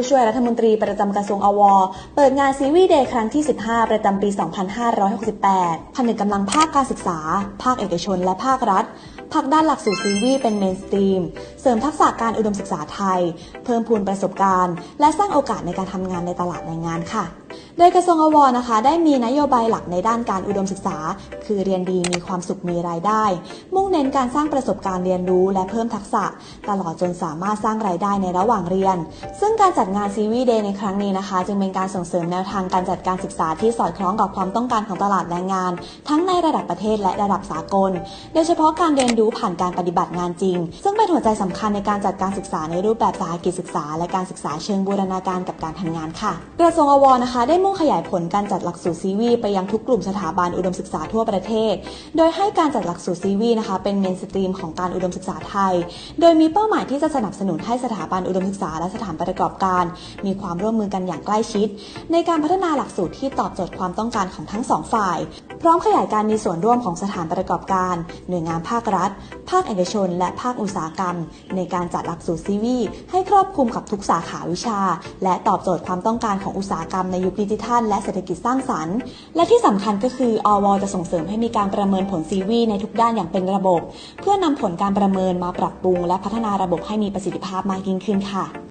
ผู้ช่วยรัฐมนตรีประจำกระทรวงอว เปิดงานซีวีเดย์ครั้งที่ 15 ประจำปี 2568 ผนึกกำลังภาคการศึกษา ภาคเอกชน และภาครัฐผลักด้านหลักสูตรซีวีเป็นเมนสตรีม เสริมทักษะการอุดมศึกษาไทย เพิ่มพูนประสบการณ์ และสร้างโอกาสในการทำงานในตลาดแรงงานค่ะ ดยกระทรวงอวนะคะ ได้มีนโยบายหลักในด้านการอุดมศึกษา คือเรียนดีมีความสุขมีรายได้ มุ่งเน้นการสร้างประสบการณ์เรียนรู้และเพิ่มทักษะ ตลอดจนสามารถสร้างรายได้ในระหว่างเรียน ซึ่งการจัดงานซีวีเดย์ในครั้งนี้นะคะ จึงเป็นการส่งเสริมแนวทางการจัดการศึกษาที่สอดคล้องกับความต้องการของตลาดแรงงาน ทั้งในระดับประเทศและระดับสากล โดยเฉพาะการเรียนรู้ผ่านการปฏิบัติงานจริง ซึ่งเป็นหัวใจสำคัญในการจัดการศึกษาในรูปแบบสาหกิจศึกษา และการศึกษาเชิงบูรณาการกับการทำงานค่ะ กระทรวงอวนะคะได้มุ่งขยายผลการจัดหลักสูตรซีวีไปยังทุกกลุ่มสถาบันอุดมศึกษาทั่วประเทศ โดยให้การจัดหลักสูตรซีวีนะคะเป็นเมนสตรีมของการอุดมศึกษาไทย โดยมีเป้าหมายที่จะสนับสนุนให้สถาบันอุดมศึกษาและสถานประกอบการ มีความร่วมมือกันอย่างใกล้ชิด ในการพัฒนาหลักสูตรที่ตอบโจทย์ความต้องการของทั้งสองฝ่าย พร้อมขยายการมีส่วนร่วมของสถานประกอบการ หน่วยงานภาครัฐ ภาคเอกชน และภาคอุตสาหกรรม ในการจัดหลักสูตรซีวีให้ครอบคลุมกับทุกสาขาวิชา และตอบโจทย์ความต้องการของอุตสาหกรรมในยุคดิจิทัลและเศรษฐกิจสร้างสรรค์ และที่สำคัญก็คืออวจะส่งเสริมให้มีการประเมินผลซีวีในทุกด้านอย่างเป็นระบบ เพื่อนำผลการประเมินมาปรับปรุง และพัฒนาระบบให้มีประสิทธิภาพมากยิ่งขึ้นค่ะ